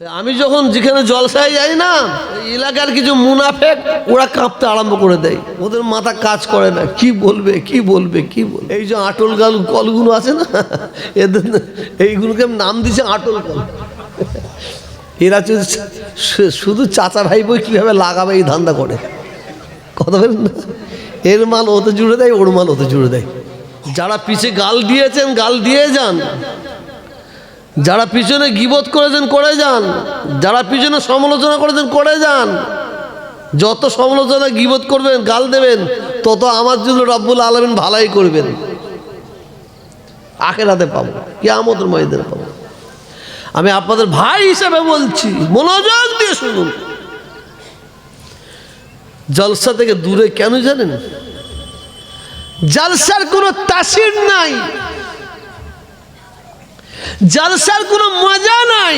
আমি যখন যেখানে জলসায় যাই না এলাকার কিছু মুনাফেক, ওরা কাঁপতে আরম্ভ করে দেয়। ওদের মাথা কাজ করে না। কি বলবে কি বলবে কি বলবে? এই যে আটল গাল কলগুলো আছে না? এদের এইগুলোকে নাম দিছে আটল কল। এরা শুধু চাচা ভাই বই কীভাবে লাগাবে এই ধান্দা করে? কথা বলেন না? এর মাল ওতে জুড়ে দেয়, ওর মাল ওতে জুড়ে দেয়। যারা পিছে গাল দিয়েছেন, গাল দিয়ে যান। যারা পিছনে গিবত করেছেন, করে যান। যারা পিছনে সমালোচনা করেছেন, করে যান। যত সমালোচনা গিবত করবেন, গাল দেবেন, তত আমার জন্য রব্বুল আলমিন ভালাই করবেন। আখের হাতে পাবো, কেয়ামতের ময়দানে পাবো। আমি আপনাদের ভাই হিসেবে বলছি, মনোযোগ দিয়ে শুনুন। জলসা থেকে দূরে কেন জানেন? জলসার কোনো তাসির নাই। জলসার কোনো মজা নাই।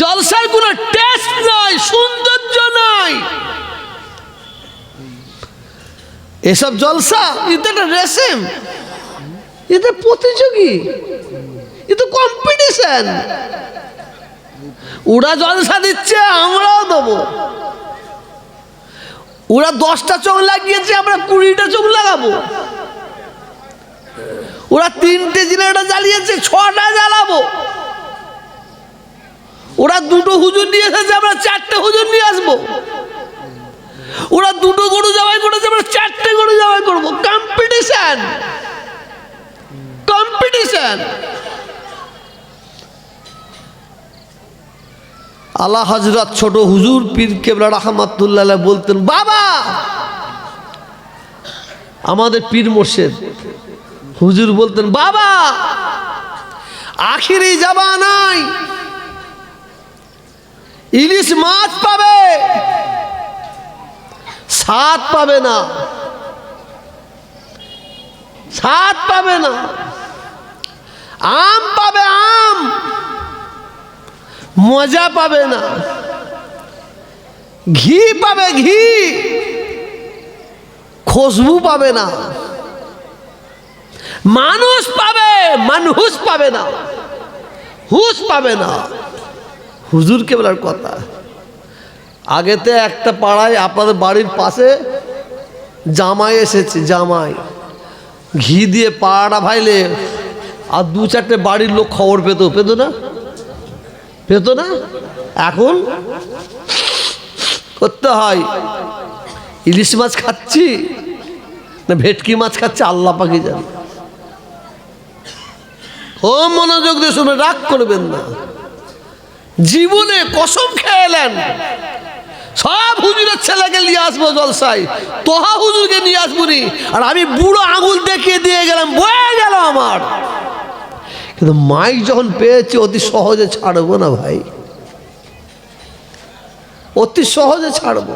জলসার কোনো টেস্ট নাই, সৌন্দর্য নাই। এসব জলসা এটা একটা রেসেম এটা প্রতিযোগী। এ তো কম্পিটিশন ওরা জলসা দিচ্ছে, আমরাও দেবো। ওরা দশটা চোখ লাগিয়েছে, আমরা কুড়িটা চোখ লাগাবো। ওরা তিনটে জিনাটা জ্বালিয়েছে, ছটা জ্বালাবো। ওরা দুটো হুজুর নিয়ে এসেছে, আমরা চারটে হুজুর নিয়ে আসব। ওরা দুটো গরু জবাই করেছে, আমরা চারটে গরু জবাই করব। কম্পিটিশন কম্পিটিশন আল্লাহ হজরত ছোট হুজুর পীর কেবলা রহমাতুল্লাহ বলতেন, বাবা, আমাদের পীর মোর্শেদ হুজুর বলতেন, বাবা, আখিরি নাই ইলিশ মাছ পাবে, স্বাদ পাবে না, স্বাদ পাবে না, আম পাবে আম, মজা পাবে না, ঘি পাবে ঘি খুশবু পাবে না। মানুষ পাবে মানুষ পাবে না। হুশ পাবে না। হুজুর কেবলার কথা। আগেতে একটা পাড়ায় আপনাদের বাড়ির পাশে জামাই এসেছে, জামাই। ঘি দিয়ে পাড়াটা ভাইলে আর দু চারটে বাড়ির লোক খবর পেত পেত না? পেত না? এখন করতে হয়। ইলিশ মাছ খাচ্ছি, না ভেটকি মাছ খাচ্ছে, আল্লাহ পাখি জানে। ও মনোযোগ দিয়ে শুনে রাগ করবেন না। জীবনে কসম খেয়েলেন সব হুজুরের ছেলেকে নিয়ে আসব জলসাই তোহা হুজুরকে নিয়ে আসব নি। আর আমি বুড়ো আঙুল দেখিয়ে দিয়ে গেলাম, বয়ে গেল আমার। কিন্তু মাইক যখন পেয়েছি, অতি সহজে ছাড়বো না ভাই। অতি সহজে ছাড়বো।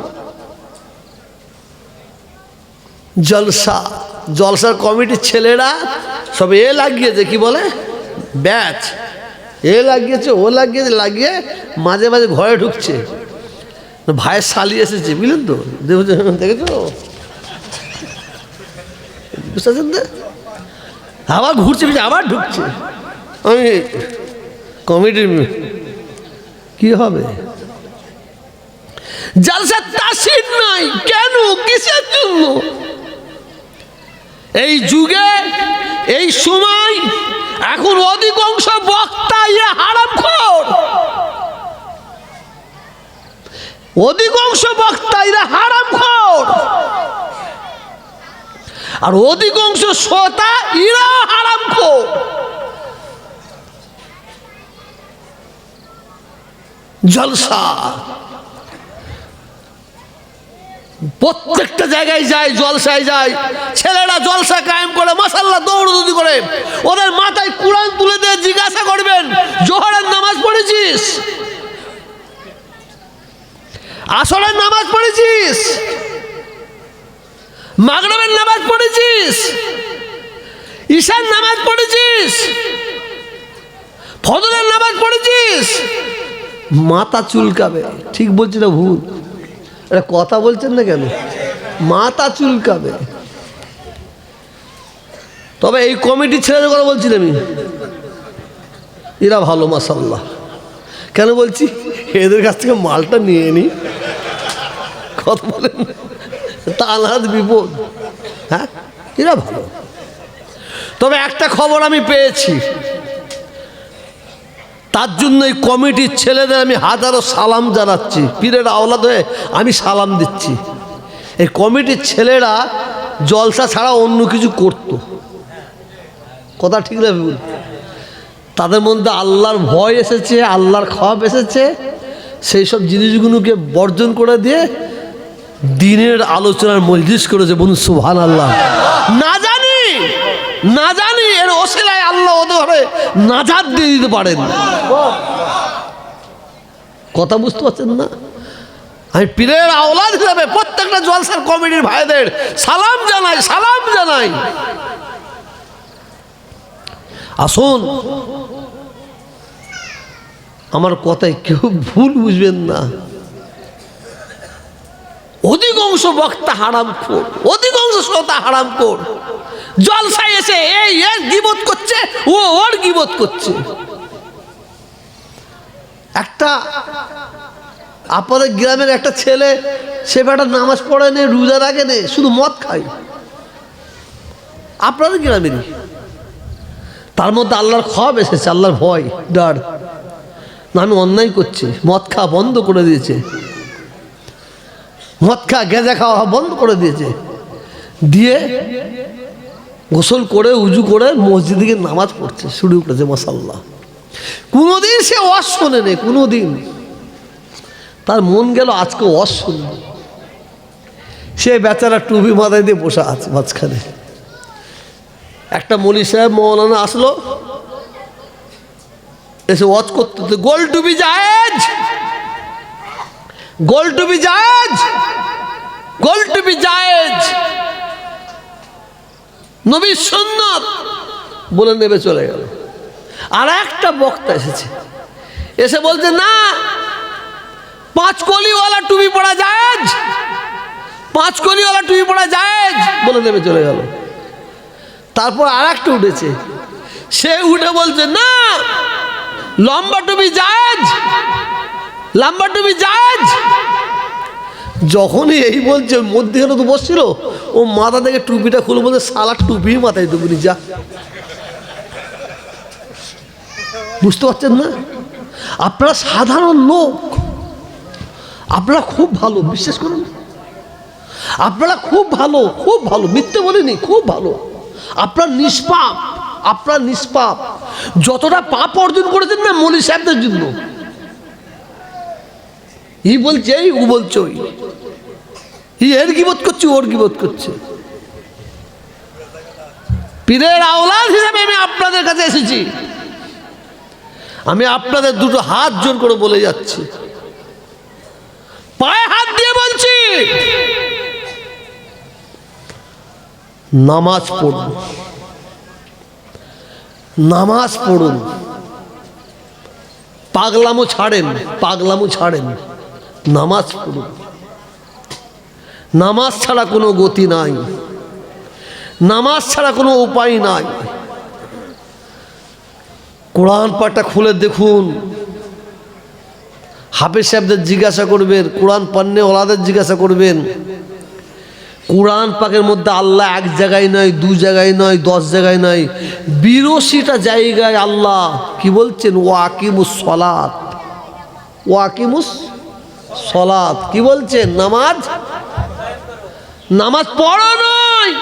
জলসা, জলসার কমিটির ছেলেরা সব এ লাগিয়েছে, কি বলে? ব্যাচ। এ লাগিয়েছে, ও লাগিয়েছে, লাগিয়ে মাঝে মাঝে ঘরে ঢুকছে। ভাইয়ের শালি এসেছে, বুঝলেন তো? দেখেছ বুঝতে পারছেন? আবার ঘুরছে আবার ঢুকছে। আমি কমিটির কি হবে? জালসা তাসির নাই, কেন? কিসের জন্য? এই যুগে, এই সময় এখন অধিকাংশ বক্তা ইয়ে হারাম খোর। অধিকাংশ বক্তা এরা হারাম খোর। আর অধিকাংশ শ্রোতা ইরা হারাম খোর। জলসা। প্রত্যেকটা জায়গায় যায়, জলসায় যায়। ছেলেরা জলসা কায়েম করে মাসাল্লাহ দৌড়দৌড়ি করে। ওদের মাথায় কোরআন তুলে দিয়ে জিজ্ঞাসা করবেন, জোহরের নামাজ পড়েছিস? আসরের নামাজ পড়েছিস? মাগরবের নামাজ পড়েছিস? ঈশার নামাজ পড়েছিস? ফজরের নামাজ পড়েছিস? মাথা চুলকাবে, ঠিক বলছি না ভুল? এটা কথা বলছেন না কেন? মাথা চুলকাবে। তবে এই কমিটির ছেলেদের কথা বলছি আমি। এরা ভালো মাসাল্লাহ কেন বলছি? এদের কাছ থেকে মালটা নিয়ে নি। কথা বলেন তালাদ বিপদ। হ্যাঁ? এরা ভালো। তবে একটা খবর আমি পেয়েছি। তার জন্য এই কমিটির ছেলেদের আমি হাজারো সালাম জানাচ্ছি। পীরের আওলাদ হয়ে আমি সালাম দিচ্ছি। এই কমিটির ছেলেরা জলসা ছাড়া অন্য কিছু করত। কথা ঠিক না তাদের মধ্যে আল্লাহর ভয় এসেছে, আল্লাহর খাওয়াব এসেছে। সেই সব জিনিসগুলোকে বর্জন করে দিয়ে দিনের আলোচনার মজলিস করেছে বন্ধু সুহান আল্লাহ না জানি না জানি। এর ওসিলায় আল্লাহ ওদের নাজাদ দিয়ে দিতে পারেন। কথা বুঝতে পারছেন না? আমি পীরের আওলাদ হিসাবে প্রত্যেকটা জলসার কমিটির ভাইদের সালাম জানাই সালাম জানাই। আসুন, আমার কথায় কেউ ভুল বুঝবেন না। অধিকাংশ বক্তা হারাম কর অধিকাংশ শ্রোতা হারাম কর জলসায় এসে এই, এর গিবত করছে, ও ওর গিবত করছে। একটা আপনাদের গ্রামের একটা ছেলে, সে বেটা নামাজ পড়ে নে, রোজা রাখে নে, শুধু মদ খায়। আপনাদের গ্রামেরই। তার মধ্যে আল্লাহর খব এসেছে, আল্লাহর ভয়, ডার। না, আমি অন্যায় করছি, মদ খাওয়া বন্ধ করে দিয়েছে। মদ খা গেঁজা খাওয়া বন্ধ করে দিয়েছে। দিয়ে গোসল করে, উজু করে মসজিদে নামাজ পড়ছে শুরু করেছে মশাল্লাহ কোনোদিন সে ওয়াজ শোনে নেই কোনোদিন। তার মন গেল আজকে ওয়াজ শুনবে। সে বেচারা টুপি মাথায় দিয়ে বসে আছে মাঝখানে। একটা মলি সাহেব মৌলানা আসলো, এসে ওয়াজ করতে গোল টুপি জায়েজ। গোল টুপি জায়েজ। গোল টুপি জায়েজ। নবী সুন্নত বলে নেবে চলে গেল। আর একটা বক্তা এসেছে। এসে বলছে, না, পাঁচ কলিওয়ালা টুপি পড়া জায়েজ। পাঁচ কলিওয়ালা টুপি পড়া জায়েজ, বলে নেবে চলে গেল। তারপর আর একটা উঠেছে। সে উঠে বলছে, না, লম্বা টুপি জায়েজ। লম্বা টুপি জায়েজ যখনই এই বলছে, মধ্যে তো বসছিল, ও মাথা থেকে টুপিটা খুলে বলছে, সালা টুপি মাথায় টুকুনি যা। বুঝতে পারছেন না? আপনারা সাধারণ লোক, আপনারা খুব ভালো, বিশ্বাস করুন। আপনারা খুব ভালো খুব ভালো, মিথ্যে বলিনি, খুব ভালো। আপনার নিষ্পাপ আপনার নিষ্পাপ। যতটা পাপ অর্জন করেছেন না, মলি সাহেবদের জন্য। ই বলছে, এই ও বলছে ওই। ই এর গিবোধ করছে? ওর গিবোধ করছে? পীরের আওলাদ হিসাবে আমি আপনাদের কাছে এসেছি। আমি আপনাদের দুটো হাত জোর করে বলে যাচ্ছি। পায়ে হাত দিয়ে বলছি, নামাজ পড়ুন। নামাজ পড়ুন। পাগলামো ছাড়েন পাগলামো ছাড়েন। নামাজ পড়ুন নামাজ ছাড়া কোনো গতি নাই। নামাজ ছাড়া কোনো উপায় নাই। কোরআন পাঠটা খুলে দেখুন। হাফেজ সাহেবদের জিজ্ঞাসা করবেন, কোরআন পান্নে ওলাদের জিজ্ঞাসা করবেন। কোরআন পাকের মধ্যে আল্লাহ এক জায়গায় নয় দু জায়গায় নয় দশ জায়গায় নয় বিরশিটা জায়গায় আল্লাহ। কি বলছেন? ওয়াকিমুস সলাত। ওয়াকিমুস সলাত কি বলছেন? নামাজ? নামাজ পড়ো নয়।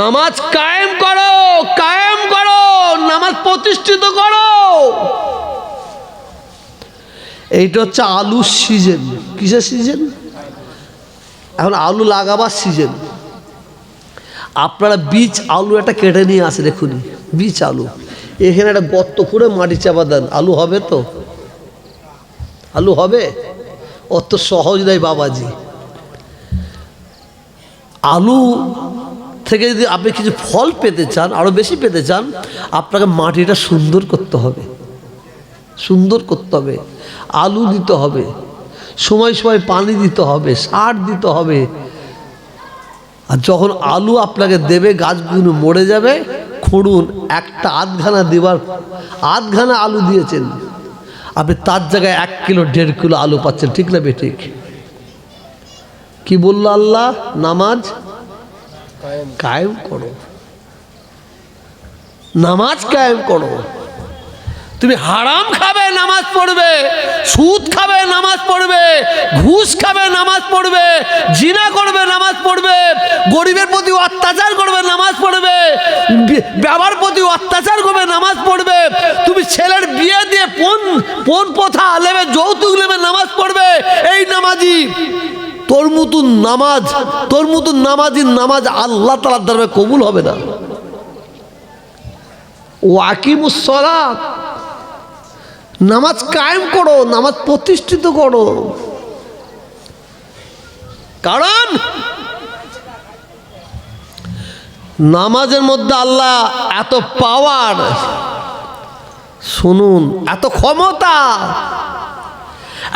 নামাজ কায়েম করো কায়েম করো, নামাজ প্রতিষ্ঠিত করো। এইটা হচ্ছে আলুর সিজন কিসের সিজন এখন আলু লাগাবার সিজন আপনারা বীজ আলু একটা কেটে নিয়ে আসেন এখনই বীজ আলু। এখানে একটা গর্ত করে মাটি চাপা দেন। আলু হবে তো? আলু হবে? অত সহজ নয় বাবাজি। আলু থেকে যদি আপনি কিছু ফল পেতে চান আরও বেশি পেতে চান, আপনাকে মাটিটা সুন্দর করতে হবে। সুন্দর করতে হবে। আলু দিতে হবে। সময় সময় পানি দিতে হবে, সার দিতে হবে। আর যখন আলু আপনাকে দেবে, গাছগুলো মরে যাবে, খুঁড়ুন, একটা আধখানা দেবার আধখানা আলু দিয়েছেন। আপনি তার জায়গায় এক কিলো, দেড় কিলো আলু পাচ্ছেন, ঠিক না বেঠিক? কি বলল আল্লাহ? নামাজ? কায়েম করো। নামাজ কায়েম করো। তুমি হারাম খাবে, নামাজ পড়বে, সুদ খাবে, নামাজ পড়বে, ঘুষ খাবে, নামাজ পড়বে, জিনা করবে, নামাজ পড়বে, গরিবের প্রতি অত্যাচার করবে, নামাজ পড়বে, বি- বাবার প্রতি অত্যাচার করবে, নামাজ পড়বে, তুমি ছেলের বিয়ে দিয়ে কোন কোন প্রথা নেবে যৌতুক নেবে নামাজ পড়বে, এই নামাজি তোর মতন নামাজ তোর মতন নামাজির নামাজ আল্লাহ তালার দরবারে কবুল হবে না। ওয়াকিমুসলা নামাজ কায়েম করো, নামাজ প্রতিষ্ঠিত করো। কারণ নামাজের মধ্যে আল্লাহ এত পাওয়ার শুনুন, এত ক্ষমতা,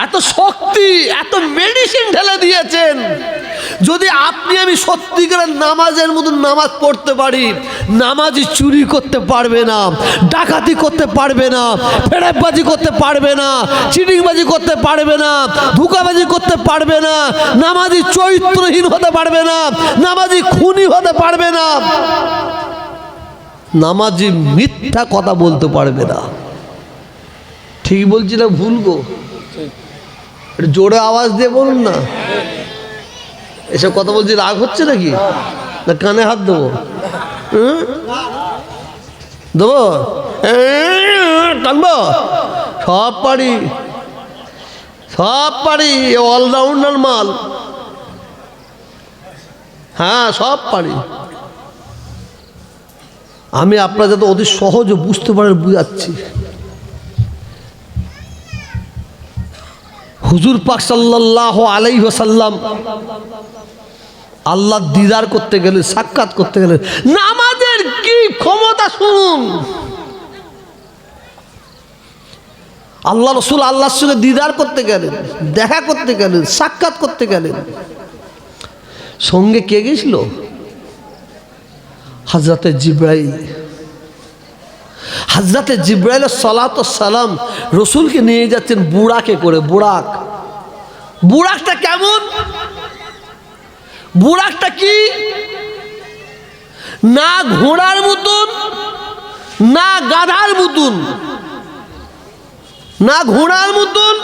এত শক্তি, এত মেডিসিন ঢেলে দিয়েছেন। যদি আপনি আমি সত্যিকারের নামাজের মতন নামাজ পড়তে পারি নামাজি চুরি করতে পারবে না ডাকাতি করতে পারবে না ফেরাবাজি করতে পারবে না চিটিংবাজি করতে পারবে না ধোকাবাজি করতে পারবে না নামাজি চরিত্রহীন হতে পারবে না নামাজি খুনি হতে পারবে না নামাজি মিথ্যা কথা বলতে পারবে না। ঠিক বলছি না ভুল গো? জোরে আওয়াজ দিয়ে বলুন না। এসব কথা বলছি, রাগ হচ্ছে নাকি? না, কানে হাত দেবো? দেবো? টানবো? সব পারি। সব পারি অলরাউন্ডার মাল। হ্যাঁ সব পারি। আমি আপনার যাতে অতি সহজে বুঝতে পারেন, বুঝাচ্ছি। হুজুর পাক সাল্লাহ আলাই সাল্লাম আল্লাহ দিদার করতে গেলে, সাক্ষাৎ করতে গেলে, নামাজের কি ক্ষমতা শুনুন? আল্লাহ রসুল আল্লাহর সঙ্গে দিদার করতে গেলেন দেখা করতে গেলেন সাক্ষাৎ করতে গেলেন সঙ্গে কে গেছিল? হাজরাতে জিব্রাইল। হাজরাতে জিব্রাইল সালাত সালাম রসুলকে নিয়ে যাচ্ছেন বুড়াকে করে, বুড়াক। বুড়াকটা কেমন? বুড়াকটা কি? না ঘোড়ার মতন, না গাধার মতন, না ঘোড়ার মতন,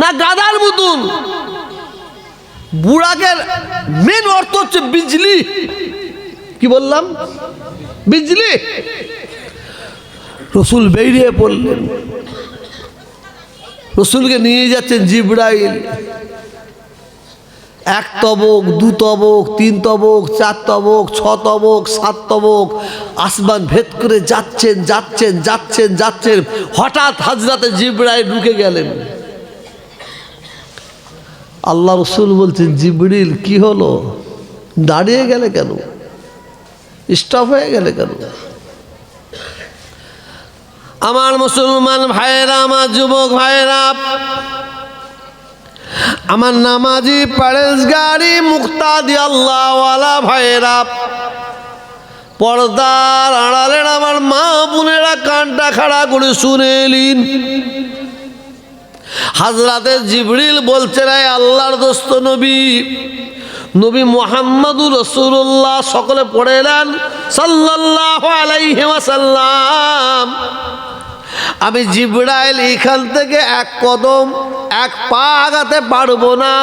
না গাধার মতন। বুড়াকের মেন অর্থ হচ্ছে বিজলি। কি বললাম? বিজলি? রসুল বেরিয়ে পড়লেন। রসুলকে নিয়ে যাচ্ছেন জিব্রাইল। এক তবক, দু তবক, তিন তবক, চার তবক, ছ তবক, সাত তবক। আসমান ভেদ করে যাচ্ছেন যাচ্ছেন যাচ্ছেন যাচ্ছেন। হঠাৎ হাজরাতে জিব্রাইল ঢুকে গেলেন। আল্লাহ রসুল বলছেন, জিবরিল, কি হলো? দাঁড়িয়ে গেলে কেন? স্টপ হয়ে গেলে কেন? আমার মুসলমান ভাইয়েরা, আমার যুবক ভাইয়েরা আমার নামাজি প্যারেস গাড়ি মুক্তাদি আল্লাহওয়ালা ভাইরা পর্দার আড়ালের আমার মা বোনেরা কানটা খাড়া করে শুনে এলিন হাজরাতে জিবরিল বলছে রায় আল্লাহর দোস্ত নবী নবী মোহাম্মদুর রসুল্লাহ সকলে পড়ে এলেন সাল্লাহ আলাইহি ওয়াসাল্লাম। আমি জিব্রাইল এখান থেকে এক কদম, এক পা আগাতে পারব না।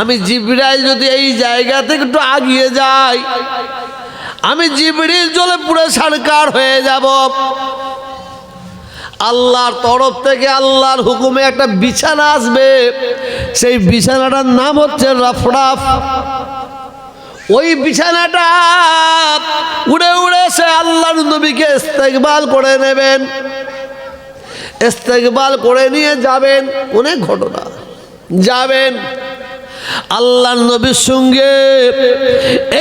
আমি জিব্রাইল যদি এই জায়গা থেকে একটু আগিয়ে যাই, আমি জিবরিল জলে পুরো সরকার হয়ে যাব। আল্লাহর তরফ থেকে আল্লাহর হুকুমে একটা বিছানা আসবে। সেই বিছানাটার নাম হচ্ছে রফরাফ। ওই বিছানাটা উড়ে উড়ে সে আল্লাহর নবীকে ইস্তেকবাল করে নেবেন। ইস্তেকবাল করে নিয়ে যাবেন। অনেক ঘটনা। যাবেন। আল্লাহ নবীর সঙ্গে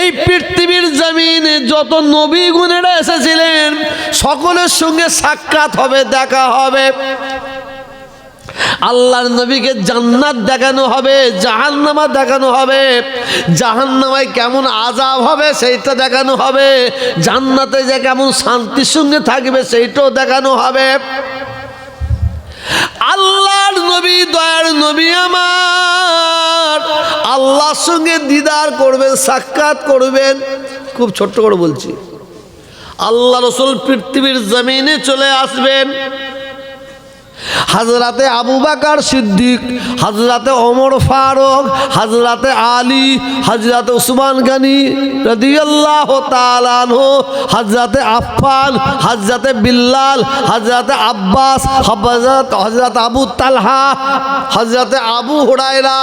এই পৃথিবীর জমিনে যত নবী গুণেরা এসেছিলেন, সকলের সঙ্গে সাক্ষাৎ হবে, দেখা হবে। আল্লাহর নবীকে জান্নাত দেখানো হবে, জাহান্নামা দেখানো হবে। জাহান্নামায় কেমন আজাব হবে সেইটা দেখানো হবে। জান্নাতে যে কেমন শান্তির সঙ্গে থাকবে সেইটাও দেখানো হবে। আল্লাহর নবী, দয়ার নবী আমার। আল্লাহর সঙ্গে দিদার করবেন, সাক্ষাৎ করবেন। খুব ছোট্ট করে বলছি। আল্লাহ রসুল পৃথিবীর জমিনে চলে আসবেন। হাজরাতে আবু বাকার সিদ্দিক হাজরাতে ওমর ফারুক হাজরাতে আলী হাজরাতে উসমান গানি রাদিয়াল্লাহু তাআলা আনহু হাজরাতে আফফান হাজরাতে বিল্লাল হাজরাতে আব্বাস, হযরত হযরত আবু তালহা হাজরাতে আবু হুরায়রা।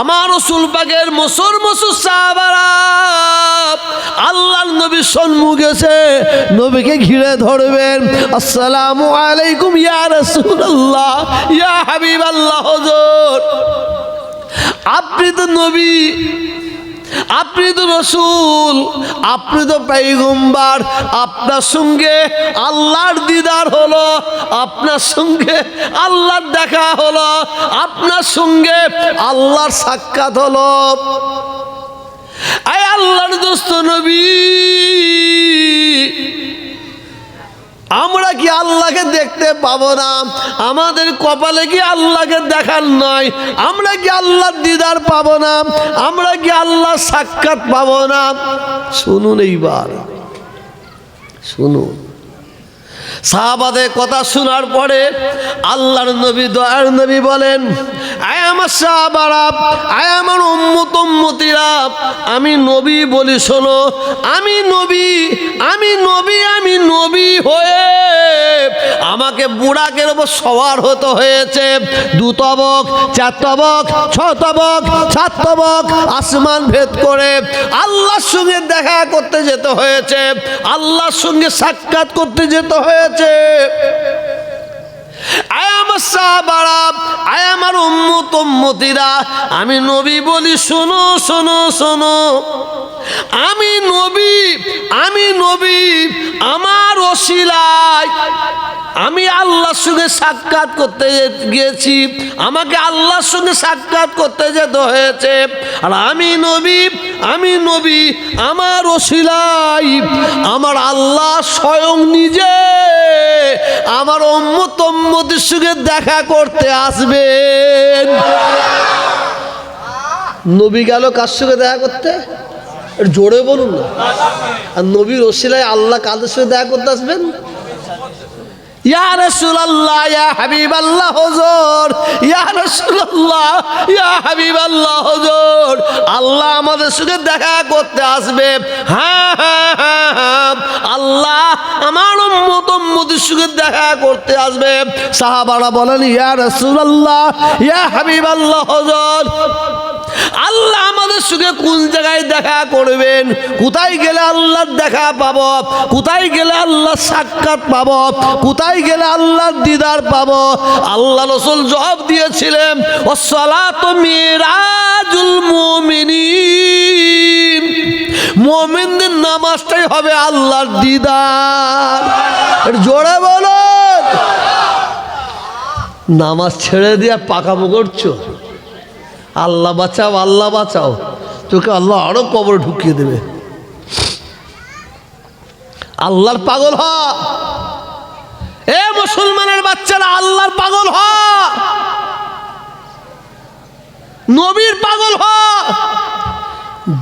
আমার রাসূল পাকের মসুর মসুর সাহাবারা আল্লাহর নবী সম্মুখে এসে নবীকে ঘিরে ধরবেন। আসসালামু আলাইকুম ইয়া রাসূলুল্লাহ ইয়া হাবিবাল্লাহ, হুজুর। আপনি তো নবী আপনি তো রসুল আপনি তো পেগম্বার আপনার সঙ্গে আল্লাহর দিদার হলো, আপনার সঙ্গে আল্লাহর দেখা হলো, আপনার সঙ্গে আল্লাহর সাক্ষাৎ হলো। আয় আল্লাহর দোস্ত নবী আমরা কি আল্লাহকে দেখতে পাবো না? আমাদের কপালে কি আল্লাহকে দেখার নয় আমরা কি আল্লাহর দিদার পাবো না? আমরা কি আল্লাহ সাক্ষাৎ পাবো না? শুনুন এইবার। শুনুন। সাহাবাদের কথা শোনার পরে আল্লাহর নবী, দয়ার নবী বলেন, আয় আমার আয় আমার আমি নবী বলি শোনো, আমি নবী আমি নবী আমি নবী হয়ে আমাকে বুড়াকের ওপর সওয়ার হতে হয়েছে। দু তবক, চার তবক, ছ তবক, সাত তবক আসমান ভেদ করে আল্লাহর সঙ্গে দেখা করতে যেতে হয়েছে, আল্লাহর সঙ্গে সাক্ষাৎ করতে যেতে হয়েছে। আয় আমার আমি নবী বলি শোনো শোনো শোনো। আমি নবী আমি নবী আমার ওসিলায় আমি আল্লাহর সঙ্গে সাক্ষাৎ করতে গিয়েছি, আমাকে আল্লাহর সঙ্গে সাক্ষাৎ করতে যেতে হয়েছে। আর আমি নবী আমি নবী, আমার ওসিলাই, আমার আল্লাহ স্বয়ং নিজে আমার অম্মত অম্মতির সঙ্গে দেখা করতে আসবেন। নবী গেল কার সঙ্গে দেখা করতে? জোরে বলুন না। আর নবীর ওসিলায় আল্লাহ কাদের সঙ্গে দেখা করতে আসবেন? ইয়া রাসূলুল্লাহ, ইয়া হাবিবাল্লাহ, হুজুর। ইয়া রাসূলুল্লাহ, ইয়া হাবিবাল্লাহ, হুজুর। আল্লাহ আমাদের সঙ্গে দেখা করতে আসবে। হ্যাঁ হ্যাঁ আল্লাহ আমার উম্মত, উম্মতের সঙ্গে দেখা করতে আসবে। সাহাবারা বলেন, ইয়া রাসূলুল্লাহ, ইয়া হাবিবাল্লাহ, হুজুর। আল্লাহ আমাদের সঙ্গে কোন জায়গায় দেখা করবেন? কোথায় গেলে আল্লাহর দেখা পাব? কোথায় গেলে আল্লাহর সাক্ষাৎ পাবো? কোথায় গেলে আল্লাহর দিদার পাবো? আল্লাহ রসুল জবাব দিয়েছিলেন ও সালাত মিরাজুল মুমিনিন। মুমিনদের নামাজটাই হবে আল্লাহর দিদার। জোরে বলো নামাজ ছেড়ে দিয়ে পাকামো করছ? আল্লাহ বাঁচাও আল্লাহ বাঁচাও। তোকে আল্লাহ আরও কবরে ঢুকিয়ে দেবে। আল্লাহর পাগল হ। এ মুসলমানের বাচ্চারা, আল্লাহর পাগল হ। নবীর পাগল হ।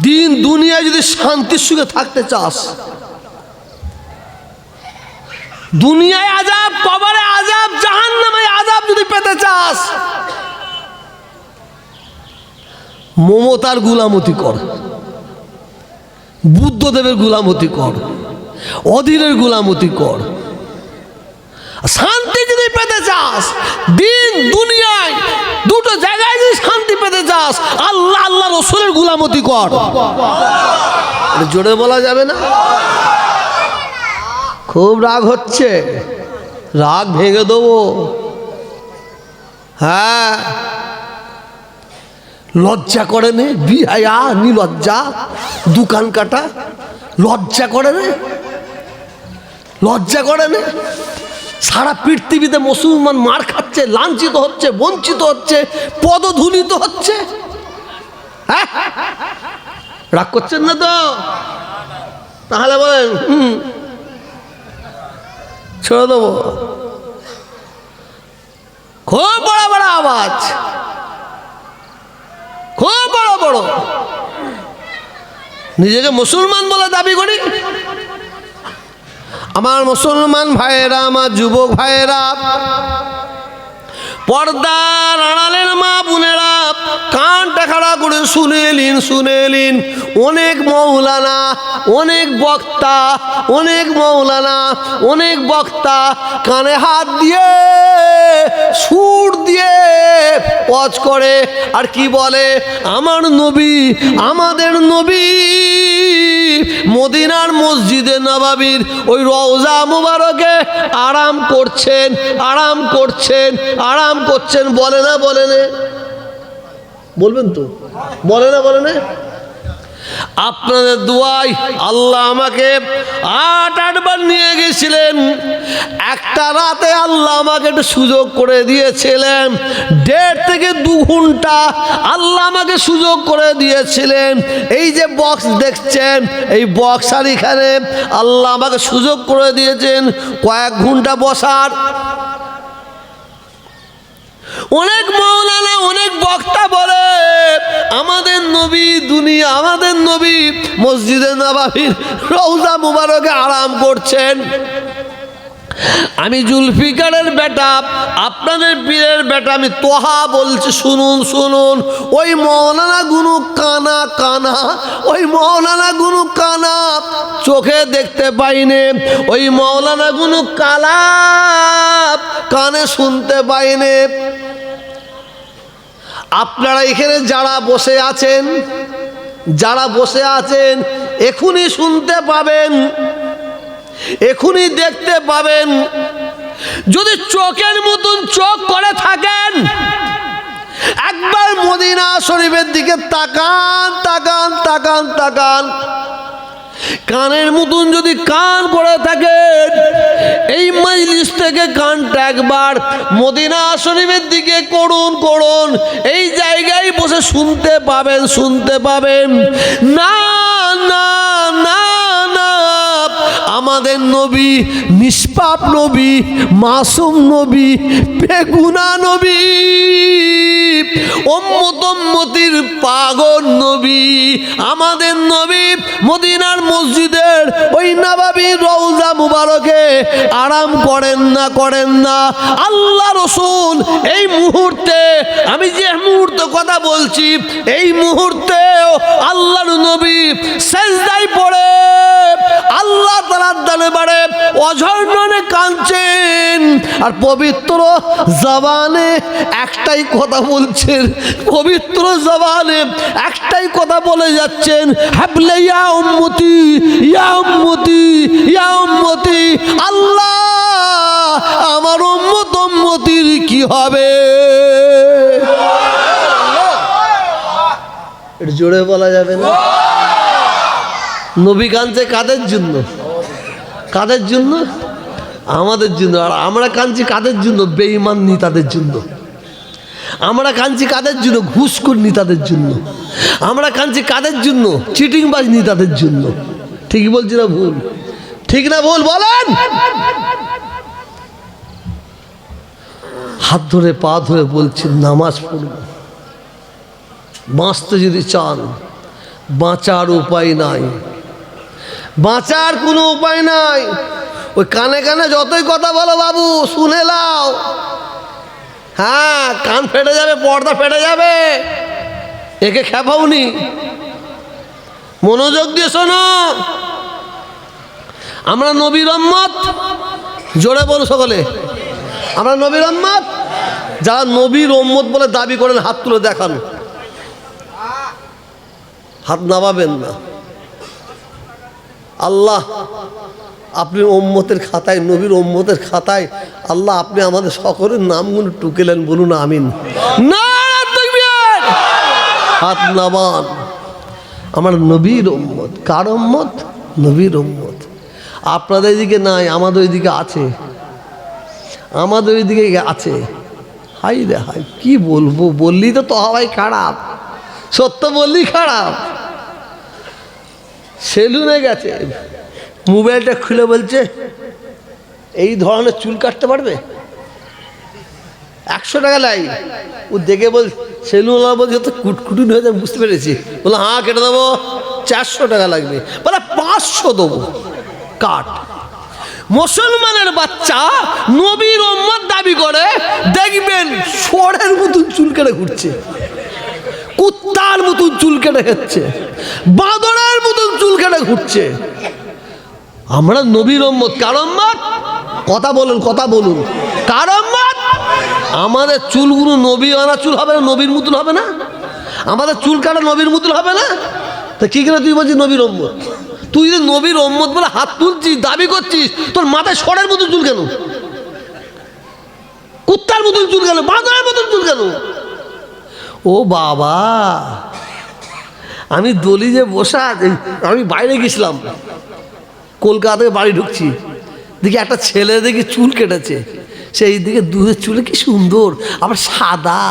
দিন দুনিয়ায় যদি শান্তির সুখে থাকতে চাস, দুনিয়ায় আজাব কবরে আজাব জাহান্নামে আজাব যদি পেতে চাস মমতার গুলামতি কর। বুদ্ধদেবের গুলামতি কর। অধীরের গুলামতি কর। শান্তি যদি পেতে চাস, দিন, দুনিয়ায় দুটো জায়গায় যদি শান্তি পেতে চাস, আল্লাহ আল্লাহ, রসুলের গুলামতি কর। জোরে বলা যাবে না? খুব রাগ হচ্ছে। রাগ ভেঙে দেবো। হ্যাঁ। লজ্জা করে নে, বিহায়া নি লজ্জা দোকান কাটা। লজ্জা করে নে, লজ্জা করে নে। সারা পৃথিবীতে মুসলমান মার খাচ্ছে, লাঞ্ছিত হচ্ছে, বঞ্চিত হচ্ছে, পদধূলিত হচ্ছে। হ্যাঁ? রাগ করছেন না তো? তাহলে বলেন, হুম। ছেড়ে দেবো। খুব বড় বড় আওয়াজ। বড় বড়। নিজেকে মুসলমান বলে দাবি করি। আমার মুসলমান ভাইয়েরা আমার যুবক ভাইয়েরা পর্দার আড়ালের মা বোনেরা কানটা খাড়া করে শুনে এলিন শুনে এলিন অনেক মৌলানা, অনেক বক্তা, অনেক মৌলানা, অনেক বক্তা কানে হাত দিয়ে, সুর দিয়ে পজ করে। আর কি বলে? আমার নবী, আমাদের নবী মদিনার মসজিদে নবাবির ওই রওজা মুবারকে আরাম করছেন আরাম করছেন, আরাম করছেন, বলে না, বলে বলবেন তো? বলে না, বলে আপনাদের দুয়াই আল্লাহ আমাকে আট, আটবার নিয়ে গেছিলেন। একটা রাতে আল্লাহ আমাকে একটু সুযোগ করে দিয়েছিলেন। দেড় থেকে দু ঘণ্টা আল্লাহ আমাকে সুযোগ করে দিয়েছিলেন। এই যে বক্স দেখছেন, এই বক্স আর এখানে আল্লাহ আমাকে সুযোগ করে দিয়েছেন। কয়েক ঘণ্টা বসার। অনেক মৌলানা, অনেক বক্তা বলে, আমাদের নবী দুনিয়া, আমাদের নবী মসজিদে নবাবির রৌজা মুবারকে আরাম করছেন। আমি জুলফিকারের বেটা, আপনাদের পীরের বেটা, আমি তোহা বলছি, শুনুন শুনুন। ওই মৌলানা গুনু কানা কানা, ওই মৌলানা গুনু কানা, চোখে দেখতে পাইনে। ওই মৌলানা গুনু কালা কানে শুনতে পাইনে। আপনারা এখানে যারা বসে আছেন, যারা বসে আছেন এখনই শুনতে পাবেন এখনই দেখতে পাবেন। যদি চোখের মতন চোখ করে থাকেন, একবার মদিনা শরীফের দিকে তাকান তাকান তাকান তাকান। কানের মতন যদি কান করে থাকে, এই মজলিস থেকে কানটা একবার মদিনা শরীফের দিকে করুন করুন। এই জায়গায় বসে শুনতে পাবেন শুনতে পাবেন। না না না না আমাদের নবী, নিষ্পাপ নবী, মাসুম নবী, বেগুনা নবী ওম্মতম্মতির পাগল নবী, আমাদের নবী মদিনার মসজিদের ওই নবাবী রৌজা মুবারকে আরাম করেন না করেন না। আল্লাহ রসুল এই মুহূর্তে, আমি যে মুহূর্তে কথা বলছি, এই মুহূর্তে আল্লাহর নবী সেজদাই পড়ে। আল্লাহ তালার দরবারে অঝর্ণনে কাঁদছেন। আর পবিত্র জবানে একটাই কথা বলছেন, পবিত্র জবানে একটাই কথা বলে যাচ্ছেন, হাবলে ইয়া উম্মতি ইয়া উম্মতি ইয়া উম্মতি। আল্লাহ, আমার উম্মত উম্মতির কি হবে? জোরে বলা যাবে না। নবী কাঁদছে কাদের জন্য? কাদের জন্য? আমাদের জন্য। আর আমরা কাঁদছি কাদের জন্য? বেঈমান নি তাদের জন্য। আমরা কাঁদছি কাদের জন্য? ঘুষখোর নি তাদের জন্য। আমরা কাঁদছি কাদের জন্য? চিটিংবাজ নি তাদের জন্য। ঠিক বলছি না ভুল? ঠিক না ভুল বলেন। হাত ধরে, পা ধরে বলছি নামাজ পড়ব। বাঁচতে যদি চান, বাঁচার উপায় নাই। বাঁচার কোনো উপায় নাই। ওই কানে কানে যতই কথা বলো বাবু, শুনে লাও হ্যাঁ কান ফেটে যাবে, পর্দা ফেটে যাবে। একে খেপাওনি। মনোযোগ দিয়ে শোনো। আমরা নবীর রম্মত জোরে বলো সকলে। আমরা নবীর রম্মত যারা নবীর রম্মত বলে দাবি করেন, হাত তুলে দেখান। হাত নামাবেন না। আল্লাহ, আপনি ওম্মতের খাতায়, নবীর ওম্মতের খাতায়, আল্লাহ আপনি আমাদের সকলের নামগুলো টুকেলেন বলুন, আমিন। না হাত নামান। আমার নবীর ওম্মত কার ওম্মত নবীর ওম্মত আপনাদের এদিকে নাই, আমাদের ওইদিকে আছে। আমাদের ওইদিকে আছে। হাই রে হাই কি বলব? বললি তো তো হওয়াই খারাপ। সত্য বললি খারাপ। সেলুনে গেছে। মোবাইলটা খুলে বলছে, এই ধরনের চুল কাটতে পারবে? একশো টাকা লাই। ও দেখে বল সেলুনওয়ালা বলছে, তো কুটকুটুন হয়ে বুঝতে পেরেছি। বলে হ্যাঁ কেটে দেবো। চারশো টাকা লাগবে। বলে, পাঁচশো দেবো। কাট মুসলমানের বাচ্চা নবীর উম্মত দাবি করে, দেখবেন সরের মতন চুল কেটে ঘুরছে, কুত্তার মতন চুল কেটে খাচ্ছে বাঁদরের মতন চুল কেটে ঘুরছে। আমরা নবীর উম্মত, কার উম্মত? কথা বলুন কথা বলুন। কার উম্মত? আমাদের চুলগুলো নবী আনা চুল হবে না, নবীর মতন হবে না? আমাদের চুল কাটা নবীর মতন হবে না? তা কি করে তুই বলছিস নবীর উম্মত? তুই যে নবীর উম্মত বলে হাত তুলছিস, দাবি করছিস, তোর মাথায় সরের মতন চুল কেন? কুত্তার মতন চুল কেন? বাঁদরের মতন চুল কেন? ও বাবা, আমি দলি যে বসা আমি বাইরে গেছিলাম কলকাতা থেকে বাড়ি ঢুকছি, দেখি একটা ছেলে দেখি চুল কেটেছে, সেই দিকে দুধের চুলে, কি সুন্দর, আবার সাদা,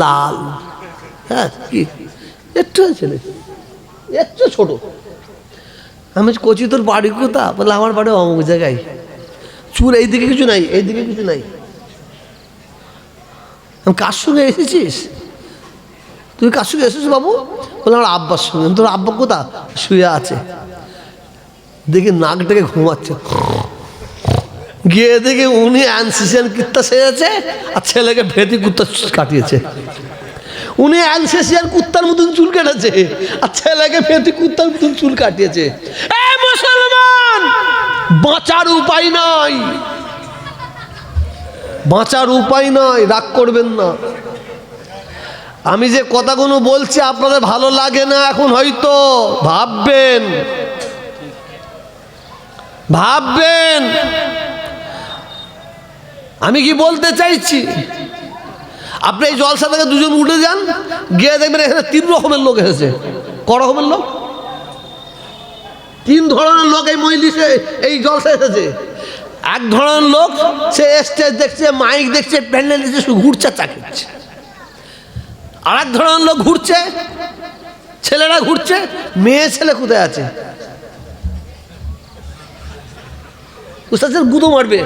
লাল হ্যাঁ কি? একটু ছেলে, একটু ছোট। আমি কচি, তোর বাড়ি কোথা? বলে, আমার বাড়ি অমুক জায়গায়। চুল এই দিকে কিছু নাই এই দিকে কিছু নাই। আমি কার সঙ্গে এসেছিস? তুই কার সঙ্গে এসেছিস বাবু? বলে, আমার আব্বার সঙ্গে। তোর আব্বা কোথা? শুয়ে আছে। দেখি নাক ডেকে ঘুমাচ্ছে। গিয়ে দেখি উনি অ্যানসিসিয়ান কুত্তা সেরেছে আর ছেলেকে ভেতি কুত্তা কাটিয়েছে। উনি অ্যানসিসিয়ান কুত্তার মতন চুল কেটেছে আর ছেলেকে ভেতি কুত্তার মতন চুল কাটিয়েছে। এ মুসলমান, বাঁচার উপায় নাই। বাঁচার উপায় নয় রাগ করবেন না। আমি যে কথাগুলো বলছি আপনাদের ভালো লাগে না, এখন হয়তো ভাববেন। ভাববেন। আমি কি বলতে চাইছি? আপনি এই জলসা থেকে দুজন উঠে যান, গিয়ে দেখবেন এখানে তিন রকমের লোক এসেছে। ক রকমের লোক? তিন ধরনের লোক এই মহিলিসে এই জলসা এসেছে। এক ধরনের লোক, সে স্টেজ দেখছে মাইক দেখছে, প্যান্ডেল দেখছে, শুধু ঘুরছে চাকিচ্ছে আর এক ধরনের লোক ঘুরছে, ছেলেরা ঘুরছে, মেয়ে, ছেলে কোথায় আছে? পারছেন গুঁতো মারবে।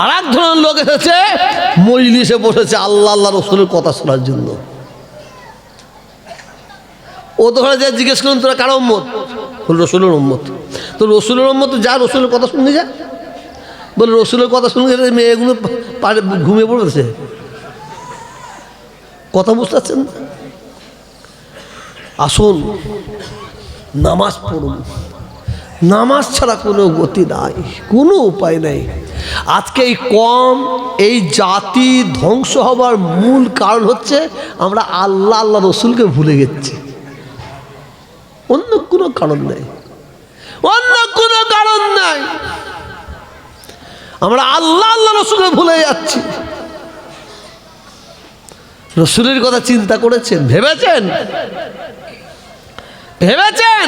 আর এক ধরনের লোক এসেছে, মজলিসে বসেছে আল্লাহ আল্লাহ রসুলের কথা শোনার জন্য। ও তো যে জিজ্ঞেস করুন তোরা কারও উম্মত? রসুলের উম্মত। তো রসুলের উম্মত যা রসুলের কথা শুনে যা বলে, রসুলের কথা শুনে গেলে মেয়েগুলো পারে ঘুমিয়ে পড়েছে। কথা বুঝতে পারছেন? আসুন, নামাজ পড়ুন। নামাজ ছাড়া কোনো গতি নাই, কোনো উপায় নেই। আজকে এই কম, এই জাতি ধ্বংস হবার মূল কারণ হচ্ছে আমরা আল্লাহ আল্লাহ রসুলকে ভুলে গেছি। অন্য কোনো কারণ নেই। অন্য কোনো কারণ নাই। আমরা আল্লাহ আল্লাহ রসুলকে ভুলে যাচ্ছি। রসুলের কথা চিন্তা করেছেন, ভেবেছেন? ভেবেছেন?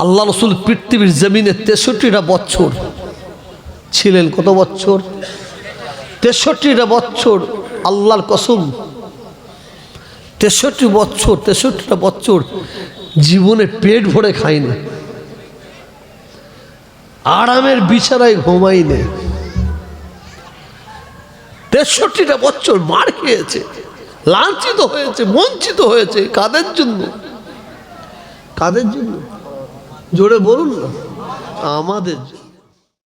আল্লাহ রসুল পৃথিবীর জমিনে তেষট্টিটা বছর ছিলেন, কত বছর? তেষট্টিটা বছর, আল্লাহর কসম। তেষট্টি বছর, তেষট্টিটা বছর জীবনে পেট ভরে খাইনি আরামের বিছানায় ঘুমাইনি তেষট্টিটা বছর মার খেয়েছে, লাঞ্ছিত হয়েছে, বঞ্চিত হয়েছে কাদের জন্য? কাদের জন্য? জোরে বলুন আমাদের